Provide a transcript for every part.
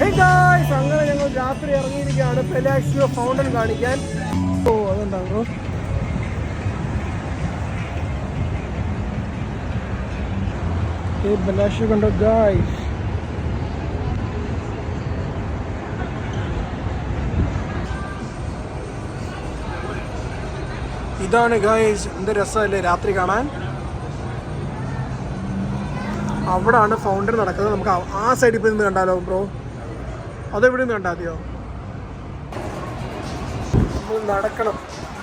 Guys, അങ്ങനെ ഞങ്ങൾ രാത്രി ഇറങ്ങിയിരിക്കുകയാണ്. പെലാഷ്യോ ഫൗണ്ടൻ കാണിക്കാൻ. ഓ അതുണ്ടാകും ബലാഷ്യോ കണ്ടോ ഗായ്സ് ഇതാണ് ഗായ്സ് എന്ത് രസമല്ലേ രാത്രി കാണാൻ? അവിടാണ് ഫൗണ്ടൻ നടക്കുന്നത്. നമുക്ക് ആ സൈഡിൽ പോയി നിന്ന് കണ്ടാലോ ബ്രോ അതെവിടെ നിന്ന് കണ്ടാൽ മതിയോ നമ്മൾ നടക്കണം.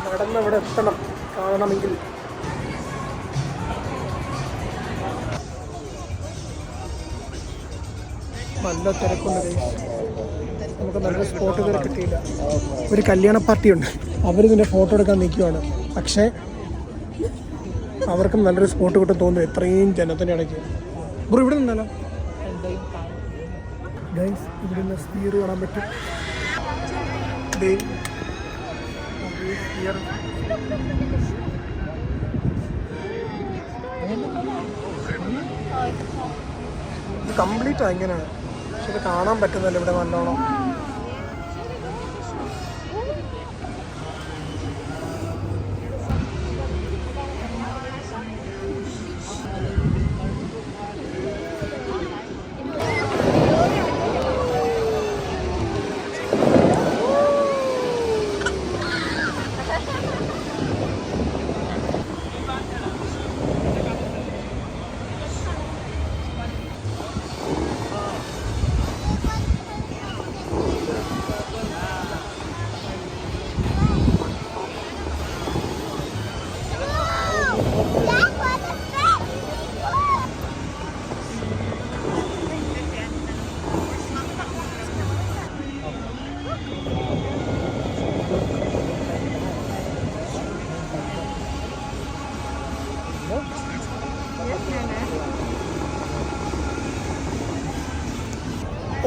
നടന്ന് അവിടെ എത്തണം. കാണണമെങ്കിൽ. നല്ല തിരക്കുണ്ട്. നമുക്ക് നല്ല സ്പോട്ട് വരെ കിട്ടിയില്ല. ഒരു കല്യാണ പാർട്ടി ഉണ്ട്. അവരിതിന്റെ ഫോട്ടോ എടുക്കാൻ നിൽക്കുവാണ് പക്ഷേ അവർക്കും നല്ലൊരു സ്പോട്ട് കിട്ടും തോന്നുന്നു. ഇത്രയും ജനത്തിന്റെ ഇടയ്ക്ക് ബ്രോ ഇവിടെ നിന്നല്ലോ. ഗൈസ് ഇവിടെ നിന്ന് സ്പീർ കാണാൻ പറ്റും. കംപ്ലീറ്റ് ഇങ്ങനെയാണ് പക്ഷെ ഇത് കാണാൻ പറ്റുന്നില്ല ഇവിടെ നല്ലോണം?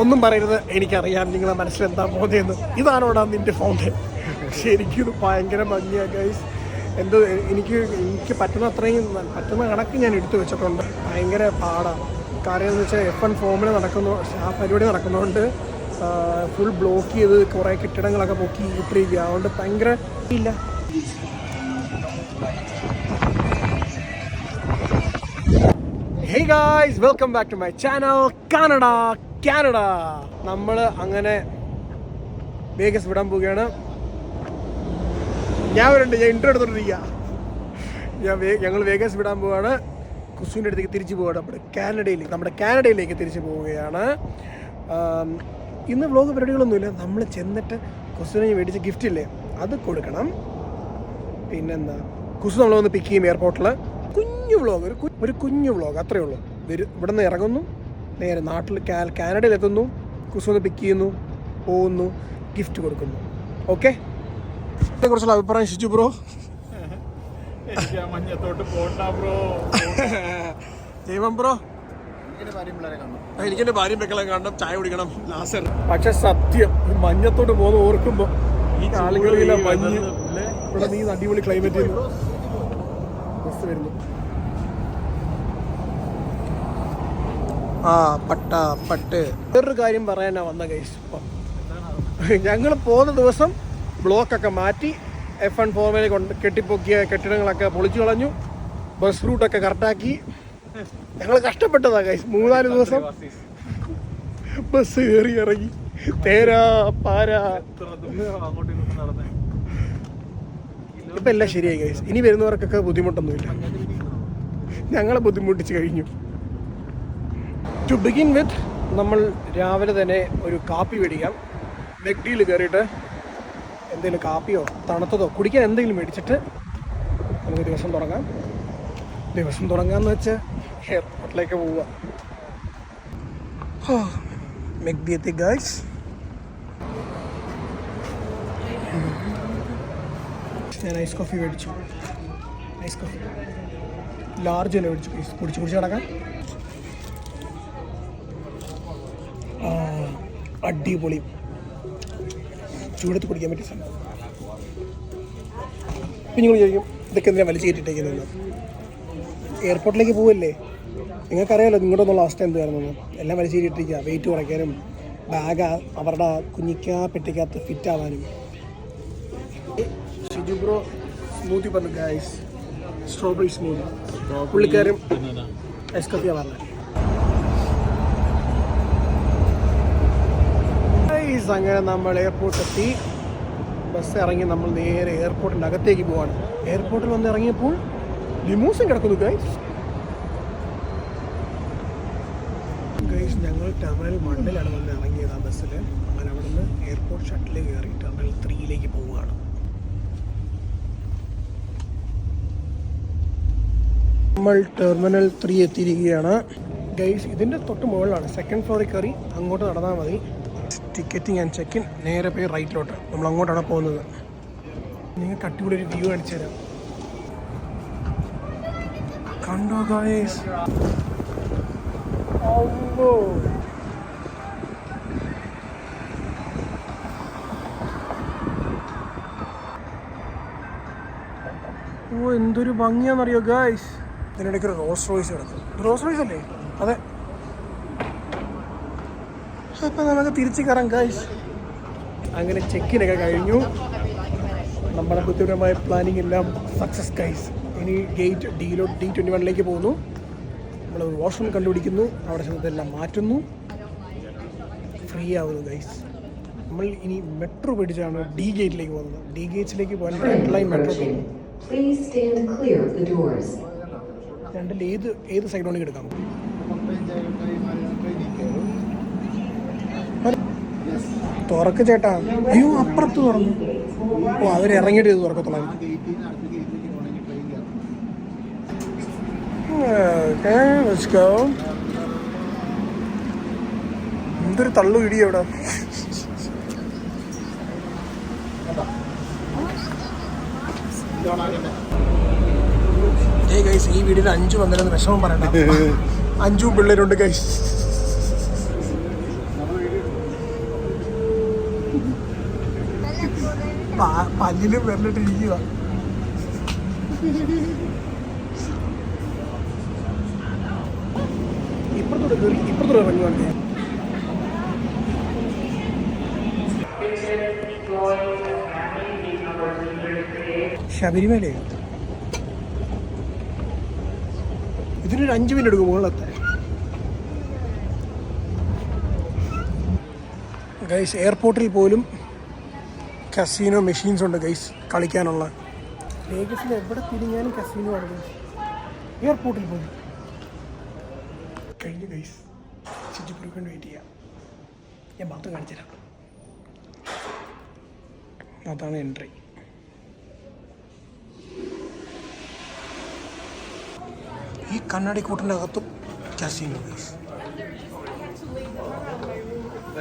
ഒന്നും പറയരുത്. എനിക്കറിയാം നിങ്ങളെ മനസ്സിൽ എന്താ പോകുന്നതെന്ന് ഇതാണോടാ നിന്റെ ഫൗണ്ടൻ ശരിക്കും ഇത് ഭയങ്കര ഭംഗിയാണ് ഗൈസ് എന്ത് എനിക്ക് എനിക്ക് പറ്റുന്ന അത്രയും പറ്റുന്ന കണക്ക് ഞാൻ എടുത്തു വെച്ചിട്ടുണ്ട്. ഭയങ്കര പാടാണ് കാര്യം എന്ന് വെച്ചാൽ എഫ് എൻ ഫോമിൽ നടക്കുന്നു ആ പരിപാടി നടക്കുന്നതുകൊണ്ട് ഫുൾ ബ്ലോക്ക് ചെയ്ത് കുറേ കെട്ടിടങ്ങളൊക്കെ പൊക്കി ഇട്ടിരിക്കുക അതുകൊണ്ട് ഭയങ്കര ഇല്ല. Hey guys welcome back to my channel Canada Canada. നമ്മൾ അങ്ങനെ വേഗസ് വിടാൻ പോവുകയാണ്. ഞാൻ വരണ്ട് ഞാൻ ഇൻട്രോ എടുത്തോണ്ടിരിക്കുക ഞാൻ ഞങ്ങൾ വേഗസ് വിടാൻ പോവുകയാണ് കുസുവിന്റെ അടുത്തേക്ക് തിരിച്ചു പോവുകയാണ് നമ്മുടെ കാനഡയിലേക്ക് നമ്മുടെ കാനഡയിലേക്ക് തിരിച്ചു പോവുകയാണ്. ഇന്ന് വ്ലോഗ് പരിപാടികളൊന്നുമില്ല. നമ്മൾ ചെന്നിട്ട് കുസുവിനെ മേടിച്ച ഗിഫ്റ്റ് ഇല്ലേ അത് കൊടുക്കണം. പിന്നെന്താ കുസു നമ്മൾ വന്ന് പിക്ക് ചെയ്യും എയർപോർട്ടിൽ കുഞ്ഞു വ്ളോഗ് ഒരു ഒരു കുഞ്ഞു വ്ളോഗ് അത്രയേ ഉള്ളൂ. ഇവിടെ നിന്ന് ഇറങ്ങുന്നു. നേരെ നാട്ടിൽ കാനഡയിൽ എത്തുന്നു കുസു ഒന്ന് പിക്ക് ചെയ്യുന്നു പോകുന്നു ഗിഫ്റ്റ് കൊടുക്കുന്നു. ഓക്കെ ഇതിനെക്കുറിച്ചുള്ള അഭിപ്രായം ശിച്ചു ബ്രോ? പോണ്ട ബ്രോ. എനിക്കെന്റെ ഭാര്യയും വെക്കളം കാണണം ചായ കുടിക്കണം. ലാസർ. പക്ഷെ സത്യം ഈ മഞ്ഞത്തോട്ട് പോകുന്ന ഓർക്കുമ്പോ ഈ കാലുകളിലെ മഞ്ഞ് ഇവിടെ നീ അടിപൊളി ക്ലൈമറ്റ് ബസ് വരുന്നു. ആ പട്ട പട്ട്. വേറൊരു കാര്യം പറയാനാ വന്ന കേസ് ഇപ്പം. ഞങ്ങൾ പോകുന്ന ദിവസം ബ്ലോക്കൊക്കെ മാറ്റി എഫ് എൺ ഫോമിൽ കൊണ്ട് കെട്ടിപ്പൊക്കിയ കെട്ടിടങ്ങളൊക്കെ പൊളിച്ചു കളഞ്ഞു. ബസ് റൂട്ടൊക്കെ കറക്റ്റാക്കി ഞങ്ങൾ കഷ്ടപ്പെട്ടതാ കൈസ് മൂന്നാൽ ദിവസം ബസ് കയറി ഇറങ്ങി. തേരാ പാരാ. ഇപ്പം എല്ലാം ശരിയായി കൈസ് ഇനി വരുന്നവർക്കൊക്കെ ബുദ്ധിമുട്ടൊന്നുമില്ല. ഞങ്ങളെ ബുദ്ധിമുട്ടിച്ച് കഴിഞ്ഞു. ടു ബിഗിൻ വിത്ത് നമ്മൾ രാവിലെ തന്നെ ഒരു കാപ്പി മേടിക്കാം. മെഗ്ഡിയിൽ കയറിയിട്ട് എന്തെങ്കിലും കാപ്പിയോ തണുത്തതോ കുടിക്കാൻ എന്തെങ്കിലും മേടിച്ചിട്ട് നമുക്ക് ദിവസം തുടങ്ങാം. ദിവസം തുടങ്ങാമെന്ന് വെച്ചാൽ എയർപോർട്ടിലേക്ക് പോവുക. മെഗ്ഡി എത്തി ഗൈസ് ഞാൻ ഐസ് കോഫി മേടിച്ചു. Ice coffee. ലാർജ് തന്നെ മേടിച്ചു. കുടിച്ച് കുടിച്ച് കിടക്കാം അടിപൊളി. ചൂടത്ത് കുടിക്കാൻ പറ്റിയ സംഭവം. പിന്നെ നിങ്ങൾ ചോദിക്കും ഇതൊക്കെ എന്തിനാണ് വലിച്ചു കയറ്റിട്ടേക്കുന്നു എയർപോർട്ടിലേക്ക് പോവല്ലേ? നിങ്ങൾക്കറിയാലോ നിങ്ങളുടെ ഒന്നുള്ള അവസ്ഥ എന്തായിരുന്നു എല്ലാം വലിച്ചു കയറ്റിട്ടിരിക്കുക വെയിറ്റ് കുറയ്ക്കാനും ബാഗ് അവരുടെ കുഞ്ഞിക്കാ പെട്ടിക്കകത്ത് ഫിറ്റ് ആവാനും. ഷിജു ബ്രോ സ്മൂത്തി പറഞ്ഞു ഗൈസ് സ്ട്രോബെറി സ്മൂത്തി പുള്ളിക്കാരും ഐസ് കഫിയാണ് പറഞ്ഞത്. ഗൈസ് അങ്ങനെ നമ്മൾ എയർപോർട്ട് എത്തി. ബസ് ഇറങ്ങി നമ്മൾ നേരെ എയർപോർട്ടിന്റെ അകത്തേക്ക് പോവാണ്. എയർപോർട്ടിൽ വന്ന് ഇറങ്ങിയപ്പോൾ ലിമൂസിൻ കിടക്കുന്നു ഗൈസ് ഗൈസ് ഞങ്ങൾ ടെർമിനൽ വണ്ണിലാണ് വന്ന് ഇറങ്ങിയത് ആ ബസ്സിൽ അങ്ങനെ അവിടെ നിന്ന് എയർപോർട്ട് ഷട്ടിൽ കയറി ടെർമിനൽ ത്രീയിലേക്ക് പോവുകയാണ്. നമ്മൾ ടെർമിനൽ ത്രീ എത്തിയിരിക്കുകയാണ്. ഗൈസ് ഇതിന്റെ തൊട്ട് മുകളിലാണ്. സെക്കൻഡ് ഫ്ലോറിൽ കയറി അങ്ങോട്ട് നടന്നാൽ മതി. ടിക്കറ്റിംഗ് ആൻഡ് ഇൻ നേരെ പോയി റൈറ്റിലോട്ട് നമ്മൾ അങ്ങോട്ടാണ് പോകുന്നത്. നിങ്ങൾക്ക് അടിപൊളി ഒരു വ്യൂ കാണിച്ചു തരാം. കണ്ടോ ഗായസ് ഓ എന്തൊരു ഭംഗിയാണെന്നറിയോ ഗായ്സ് ഇതിനിടയ്ക്ക് ഒരു റോസ് റോയ്സ് കിടക്കും റോസ് റോയ്സ് അല്ലേ? അതെ. അപ്പം നമുക്ക് തിരിച്ച് കയറാം അങ്ങനെ ചെക്കിനൊക്കെ കഴിഞ്ഞു. നമ്മുടെ ബുദ്ധിപരമായ പ്ലാനിങ് എല്ലാം സക്സസ് ഗൈസ് ഇനി ഗേറ്റ് ഡിയിലോ ഡി ട്വന്റി വണ്ണിലേക്ക് പോകുന്നു. നമ്മൾ വാഷ്റൂം കണ്ടുപിടിക്കുന്നു. അവിടെ ചെന്നതെല്ലാം മാറ്റുന്നു. ഫ്രീ ആവുന്നു ഗൈസ് നമ്മൾ ഇനി മെട്രോ പിടിച്ചാണ് ഡി ഗേറ്റിലേക്ക് പോകുന്നത്. ഡി ഗേറ്റിലേക്ക് പോകാൻ റെഡ് ലൈൻ മെട്രോ പോകുന്നു Please stand clear of the doors. രണ്ടിൽ ഏത് ഏത് സൈഡ് വേണമെങ്കിൽ എടുക്കാം. തുറക്ക് ചേട്ടാ അയ്യോ അപ്പുറത്ത് തുറന്നു. ഓ അവർ ഇറങ്ങിയിട്ട് ഇത് തുറക്കത്തുള്ള. എന്തൊരു തള്ളു ഇടി അവിടെ. ഈ വീടിന് അഞ്ചു വന്നിരുന്ന വിഷമം പറയണ്ട. അഞ്ചും പിള്ളേരുണ്ട് ഗൈസ് പല്ലിലും വരലിട്ടിരിക്കുക ഇപ്പുറത്തോട്ട് ഇതിനൊരു അഞ്ച് മിനിറ്റ് എടുക്കും മുകളിലത്തെ. ഗൈസ് എയർപോർട്ടിൽ പോലും കസീനോ മെഷീൻസ് ഉണ്ട് ഗൈസ് കളിക്കാനുള്ള. വേഗസിൽ എവിടെ തിരിഞ്ഞാലും കസീനോ ആണ് എയർപോർട്ടിൽ പോയി. കഴിഞ്ഞു ഗൈസ് ചുറ്റിപ്പുറക്കാൻ വെയിറ്റ് ചെയ്യാം. ഞാൻ ബാത്ത് കാണിച്ചുതരാം. അതാണ് എൻട്രി ഈ കണ്ണാടി കൂട്ടിന്റെ അകത്തും casino guys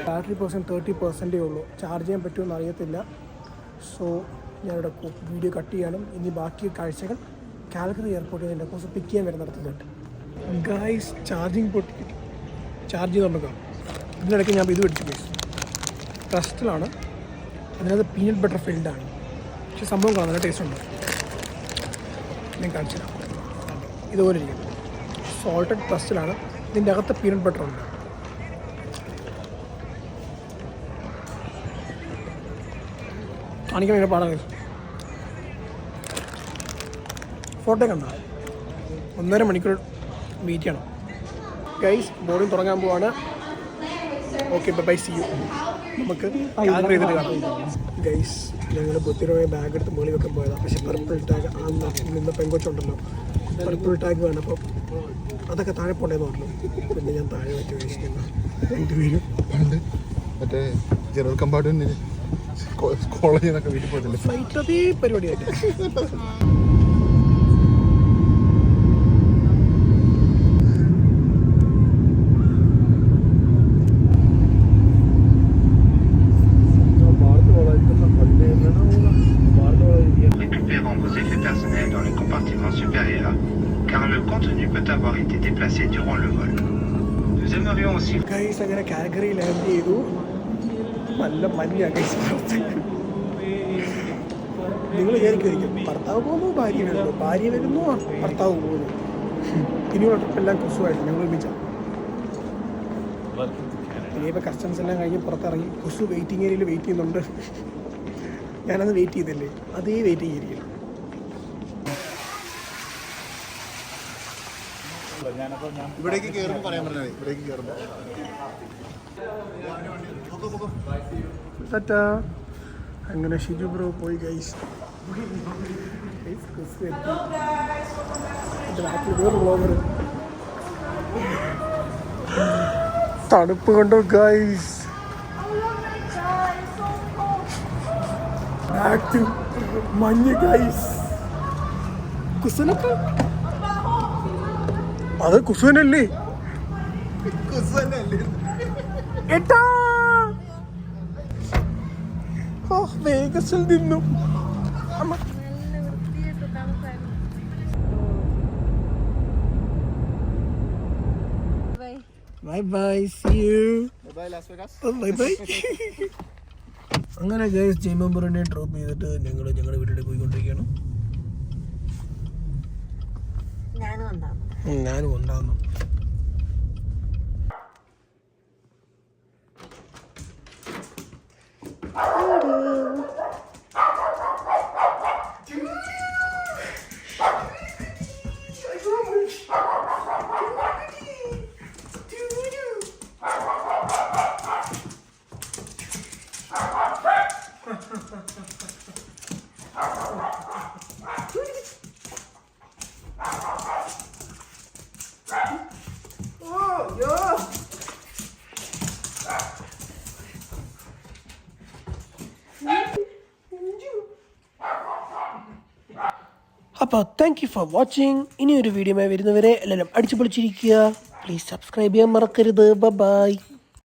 battery percent thirty പെർസെന്റേ ഉള്ളൂ. ചാർജ് ചെയ്യാൻ പറ്റുമെന്ന് അറിയത്തില്ല. സോ ഞാനിവിടെ വീഡിയോ കട്ട് ചെയ്യാനും ഇനി ബാക്കി കാഴ്ചകൾ കാൽക്കറി എയർപോർട്ടിൽ നിന്ന് കോഴ്സ് പിക്ക് ചെയ്യാൻ വരെ നടത്തുന്നുണ്ട് ഗായ്സ് ചാർജിങ് പൊട്ടി ചാർജ് ചെയ്ത് നമുക്ക് ഇതിനിടയ്ക്ക് ഞാൻ ഇത് മേടിച്ചു ഗൈസ് ട്രസ്റ്റിലാണ് അതിനകത്ത് പീനട്ട് ബട്ടർ ഫിൽഡാണ് പക്ഷേ സംഭവം കാണാൻ നല്ല ടേസ്റ്റ് ഉണ്ട്. ഞാൻ കാണിച്ചു തരാം. ഇതുപോലെ ഇരിക്കും സോൾട്ടഡ് ട്രസ്റ്റിലാണ് ഇതിന്റെ അകത്ത് പീനട്ട് ബട്ടർ ഉണ്ട്. കാണിക്കാൻ വേണ്ടി പാടാൻ ഫോട്ടോ കണ്ട? ഒന്നര മണിക്കൂർ വെയിറ്റ് ചെയ്യണം. ഗൈസ് ബോർഡിങ് തുടങ്ങാൻ പോവാണ്. ഓക്കെ ബൈ സി യു നമുക്ക് യാത്ര ചെയ്തിട്ട് കാണാം. ഗൈസ് ഞങ്ങൾ ബുദ്ധിരമായ ബാഗ് എടുത്ത് മുകളിൽ വെക്കാൻ പോയതാണ് പക്ഷേ പർപ്പിൾ ടാഗ് ആ നിന്ന് പെങ്കൊച്ചുണ്ടല്ലോ. പർപ്പിൾ ടാഗ് വേണം. അപ്പോൾ അതൊക്കെ താഴെ പോണ്ടേന്ന് പറഞ്ഞു. പിന്നെ ഞാൻ താഴെ വെച്ച് വീക്ഷിക്കുന്നു രണ്ടുപേരും പണ്ട് മറ്റേ ജനറൽ കമ്പാർട്ട്മെന്റിന് കോളേജിൽ നിന്നൊക്കെ വീട്ടിൽ പോകത്തില്ലേ ഫ്ലൈറ്റ് അതേ പരിപാടിയായിട്ട് récupérant vos effets personnels dans les compartiments supérieurs, car le contenu peut avoir été déplacé durant le vol. Nous aimerions aussi guys അങ്ങനെ കാൽഗറി ലാൻഡ് ചെയ്തു നല്ല മഞ്ഞ ഗൈസ് പുറത്ത് നിങ്ങൾ വിചാരിക്കുമായിരിക്കും ഭർത്താവ് പോകുന്നു ഭാര്യ വരുന്നു ഭാര്യ വരുന്നു ഭർത്താവ് പോകുന്നു ഇനിയുള്ള ട്രിപ്പ് എല്ലാം കുസുമായിട്ട് ഞങ്ങൾ ഒരുമിച്ചാണ് ഇനിയിപ്പോൾ കസ്റ്റംസ് എല്ലാം കഴിഞ്ഞ് പുറത്തിറങ്ങി കുസു വെയിറ്റിംഗ് ഏരിയയിൽ വെയിറ്റ് ചെയ്യുന്നുണ്ട്. ഞാനത് വെയിറ്റ് ചെയ്തില്ലേ? അതേ വെയിറ്റിംഗ് ഏരിയയിൽ ഞാൻ ഇവിടേക്ക് കയറുമ്പോൾ പറയാൻ പറഞ്ഞാൽ ഇവിടേക്ക് കയറുമ്പോൾ അങ്ങനെ ഷിജു ബ്രോ പോയി ഗൈസ് തണുപ്പ് കണ്ടോ ഗൈസ് മഞ്ഞ് ഗൈസ് കുസനൊക്കെ? അത് കുസുവനല്ലേ? എട്ടാ! ഓ വേഗസിൽ നിന്നും. അമ്മ. Bye bye see you bye bye അങ്ങനെ ഗൈസ് ജയ്മമ്പറിനെ ഡ്രോപ്പ് ചെയ്തിട്ട് ഞങ്ങൾ ഞങ്ങളുടെ വീട്ടിലേക്ക് പോയിക്കൊണ്ടിരിക്കുകയാണ്. ഞാനും ഉണ്ടാവും ഞാനും ഉണ്ടാകുന്നു അപ്പോൾ താങ്ക് യു ഫോർ വാച്ചിങ് ഇനിയൊരു വീഡിയോ വരുന്നവരെ എല്ലാവരും അടിച്ചു പൊളിച്ചിരിക്കുക പ്ലീസ് സബ്സ്ക്രൈബ് ചെയ്യാൻ മറക്കരുത്. ബൈ